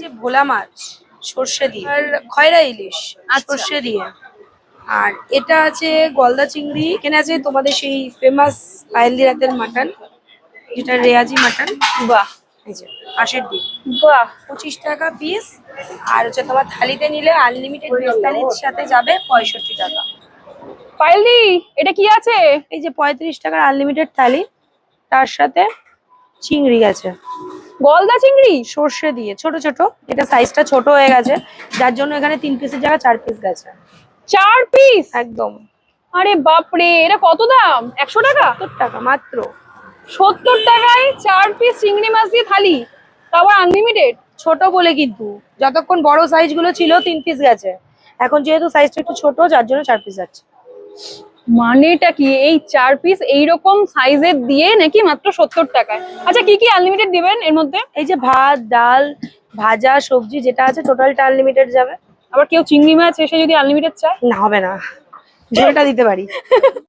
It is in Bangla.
যে ভোলা মাছ সর্ষে দিয়ে। আর খয়রা ইলিশ আচ্ছা। সর্ষে দিয়ে। আর এটা আছে গলদা চিংড়ি। এখানে আছে তোমাদের সেই ফেমাস পায়েলদি রাতের মাটন যেটা রেয়াজি মাটন। বাহ। এই যে পাশের দিক। বাহ। পঁচিশ টাকা পিস আর হচ্ছে তোমার থালিতে নিলে আনলিমিটেড থালির সাথে যাবে পঁয়ষট্টি টাকা। পায়েলদি এটা কি আছে? এই যে পঁয়ত্রিশ টাকার আনলিমিটেড থালি তার সাথে চিংড়ি আছে। গলদা চিংড়ি? সর্ষে দিয়ে। ছোট ছোট। এটা সাইজটা ছোট হয়ে গেছে। যার জন্য এখানে তিন পিসের জায়গায় চার পিস গেছে। চার পিস একদম। আরে বাপরে এটা কত দাম? একশো টাকা? সত্তর টাকা মাত্র। সত্তর টাকায় চার পিস চিংড়ি মাছ দিয়ে থালি? তারপর আনলিমিটেড ছোট বলে কিন্তু। যতক্ষণ বড় সাইজগুলো ছিল তিন পিস গেছে। এখন যেহেতু সাইজটা একটু ছোট যার জন্য চার পিস যাচ্ছে। মানেটা কি? এই চার পিস এইরকম সাইজের দিয়ে নাকি মাত্র সত্তর টাকায়? আচ্ছা কি কি আনলিমিটেড দিবেন এর মধ্যে? এই যে ভাত ডাল ভাজা সবজি যেটা আছে টোটালটা আনলিমিটেড যাবে। আবার কেউ চিংড়ি মাছ এসে যদি আনলিমিটেড চায়? না হবে না। ঝোলটা দিতে পারি।